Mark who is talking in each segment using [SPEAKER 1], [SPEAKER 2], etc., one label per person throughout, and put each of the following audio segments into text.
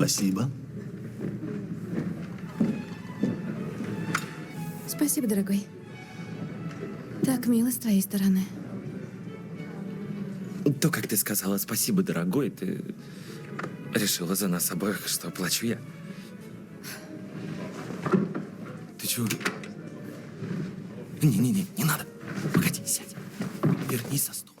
[SPEAKER 1] Спасибо.
[SPEAKER 2] Спасибо, дорогой. Так мило с твоей стороны.
[SPEAKER 3] То, как ты сказала спасибо, дорогой, ты решила за нас обоих, что плачу я. Ты чего? Не-не-не, не надо. Погоди, сядь. Вернись за стол.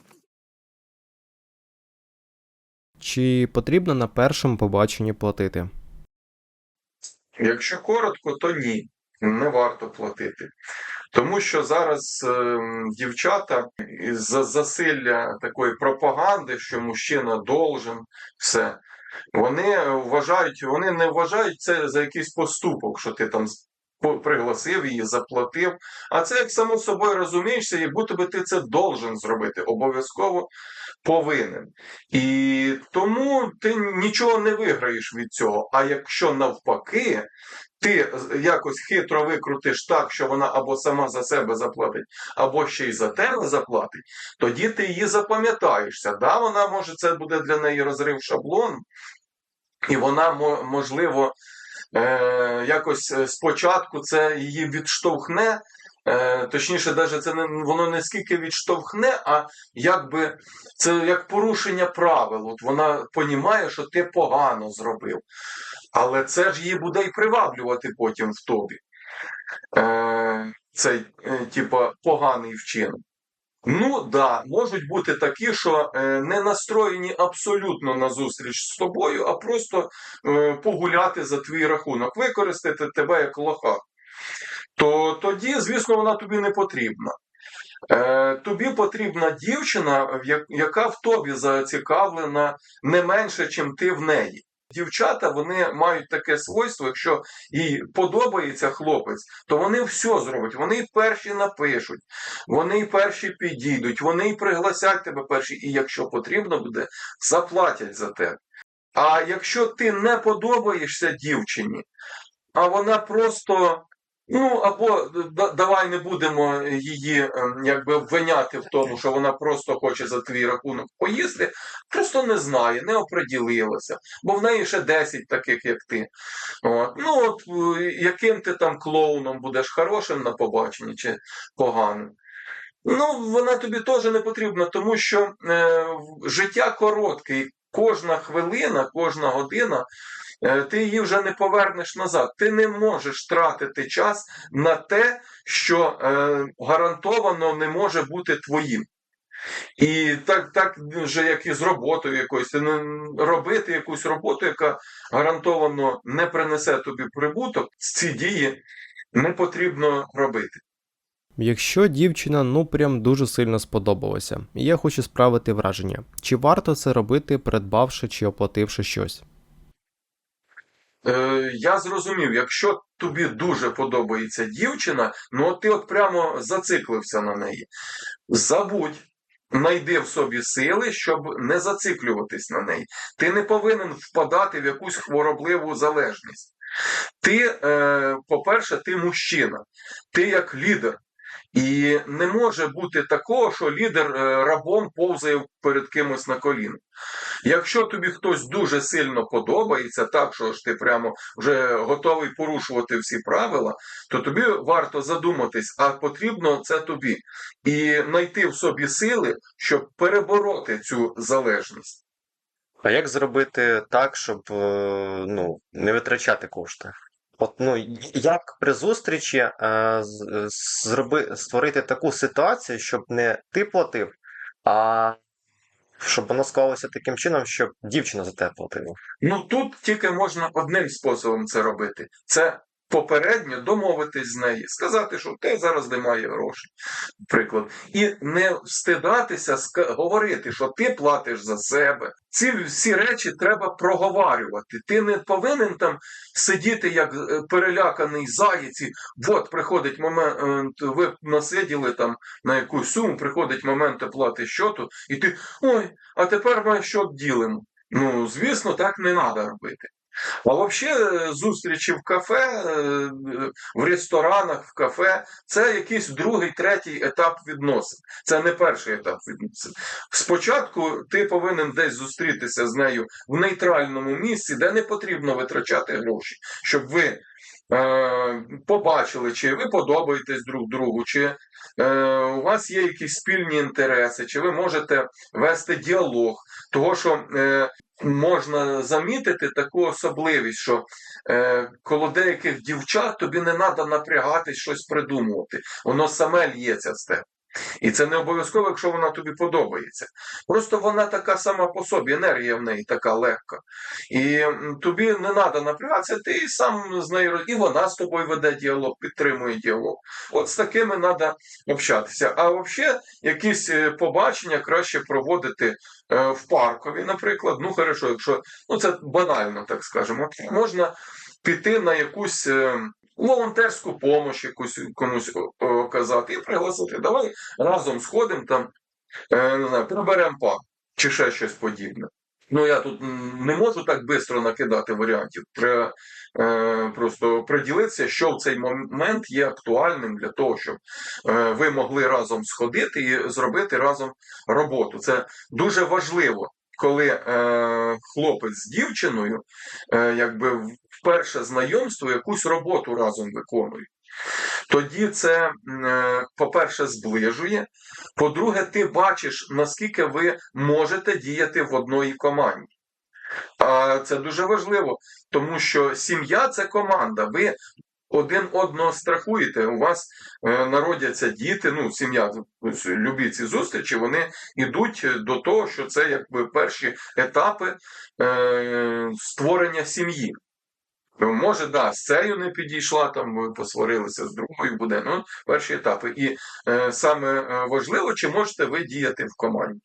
[SPEAKER 4] Чи потрібно на першому побаченні платити?
[SPEAKER 5] Якщо коротко, то ні, не варто платити. Тому що зараз ем, дівчата із-за засилля такої пропаганди, що мужчина должен все, вони вважають, вони не вважають це за якийсь поступок, що ти там з- пригласив її, заплатив. А це як само собою розумієшся, як будто би ти це должен зробити, обов'язково повинен. І тому ти нічого не виграєш від цього. А якщо навпаки, ти якось хитро викрутиш так, що вона або сама за себе заплатить, або ще й за тебе заплатить, тоді ти її запам'ятаєшся. Да, вона може це буде для неї розрив шаблону, і вона можливо е, якось е, спочатку це її відштовхне. Е, точніше, навіть це не воно не скільки відштовхне, а якби це як порушення правил. От вона понімає, що ти погано зробив. Але це ж її буде і приваблювати потім в тобі. Е, цей, типа, поганий вчинок. Ну да, можуть бути такі, що е, не настроєні абсолютно на зустріч з тобою, а просто е, погуляти за твій рахунок, використати тебе як лоха. То тоді, звісно, вона тобі не потрібна. Е, тобі потрібна дівчина, яка в тобі зацікавлена не менше, чим ти в неї. Дівчата вони мають таке свойство, якщо їй подобається хлопець, то вони все зроблять. Вони перші напишуть, вони перші підійдуть, вони пригласять тебе перші, і якщо потрібно буде, заплатять за тебе. А якщо ти не подобаєшся дівчині, а вона просто. Ну, або да- давай не будемо її ем, якби обвиняти в тому, що вона просто хоче за твій рахунок поїсти, просто не знає, не оприділилася, бо в неї ще 10 таких, як ти. От. Ну, от е, яким ти там клоуном будеш хорошим на побаченні чи поганим. Ну, вона тобі теж не потрібна, тому що е, життя коротке, і кожна хвилина, кожна година, е, ти її вже не повернеш назад. Ти не можеш тратити час на те, що е, гарантовано не може бути твоїм. І так, так же, як і з роботою якоюсь, робити якусь роботу, яка гарантовано не принесе тобі прибуток, ці дії не потрібно робити.
[SPEAKER 4] Якщо дівчина ну прям дуже сильно сподобалася, і я хочу справити враження, чи варто це робити, придбавши чи оплативши щось?
[SPEAKER 5] Е, я зрозумів, якщо тобі дуже подобається дівчина, ну от ти от прямо зациклився на неї. Забудь, знайди в собі сили, щоб не зациклюватись на неї. Ти не повинен впадати в якусь хворобливу залежність. Ти, е, по-перше, ти мужчина, ти як лідер. І не може бути такого, що лідер е, рабом повзає перед кимось на коліно. Якщо тобі хтось дуже сильно подобається, так що ж ти прямо вже готовий порушувати всі правила, то тобі варто задуматись, а потрібно це тобі, і знайти в собі сили, щоб перебороти цю залежність.
[SPEAKER 6] А як зробити так, щоб е, ну, не витрачати кошти? От, ну, як при зустрічі е, зроби, створити таку ситуацію, щоб не ти платив, а щоб воно склалося таким чином, щоб дівчина за тебе платила.
[SPEAKER 5] Ну тут тільки можна одним способом це робити. Це попередньо домовитись з нею, сказати, що тебе зараз немає грошей, приклад. І не встидатися говорити, що ти платиш за себе. Ці всі речі треба проговарювати. Ти не повинен там сидіти як е, переляканий заєць. і От приходить момент, е, ви насиділи там на якусь суму, приходить момент оплати щоту, і ти ой, а тепер ми що ділимо. Ну, звісно, так не треба робити. А взагалі зустрічі в кафе, е, в ресторанах, в кафе це якийсь другий, третій етап відносин. Це не перший етап відносин. Спочатку ти повинен десь зустрітися з нею в нейтральному місці, де не потрібно витрачати гроші, щоб ви е, побачили, чи ви подобаєтесь друг другу, чи е, у вас є якісь спільні інтереси, чи ви можете вести діалог. Того, що е, можна замітити таку особливість, що е, коло деяких дівчат тобі не треба напрягатись щось придумувати. Воно саме лється з тебе. І це не обов'язково, якщо вона тобі подобається. Просто вона така сама по собі, енергія в неї така легка. І тобі не треба напрягатися, ти сам з нею і вона з тобою веде діалог, підтримує діалог. От з такими треба общатися. А взагалі, якісь е, побачення краще проводити е, в паркові, наприклад. Ну, хорошо, якщо ну це банально, так скажемо, можна піти на якусь. Е, Волонтерську допомогу якусь комусь о- оказати і пригласити. Давай разом сходимо там, е, не знаю, приберемо парк чи ще щось подібне. Ну, я тут не можу так швидко накидати варіантів. Треба е, просто приділитися, що в цей момент є актуальним для того, щоб е, ви могли разом сходити і зробити разом роботу. Це дуже важливо, коли е, хлопець з дівчиною, е, якби вперше знайомство, якусь роботу разом виконують. Тоді це, е, по-перше, зближує. По-друге, ти бачиш, наскільки ви можете діяти в одній команді. А це дуже важливо, тому що сім'я це команда. Ви один одного страхуєте. У вас е, народяться діти, ну, сім'я, любі ці зустрічі, вони йдуть до того, що це якби перші етапи е, створення сім'ї. Може, да, з цією не підійшла, там ви посварилися з другою буде. Ну, перші етапи. І е, саме е, важливо, чи можете ви діяти в команді.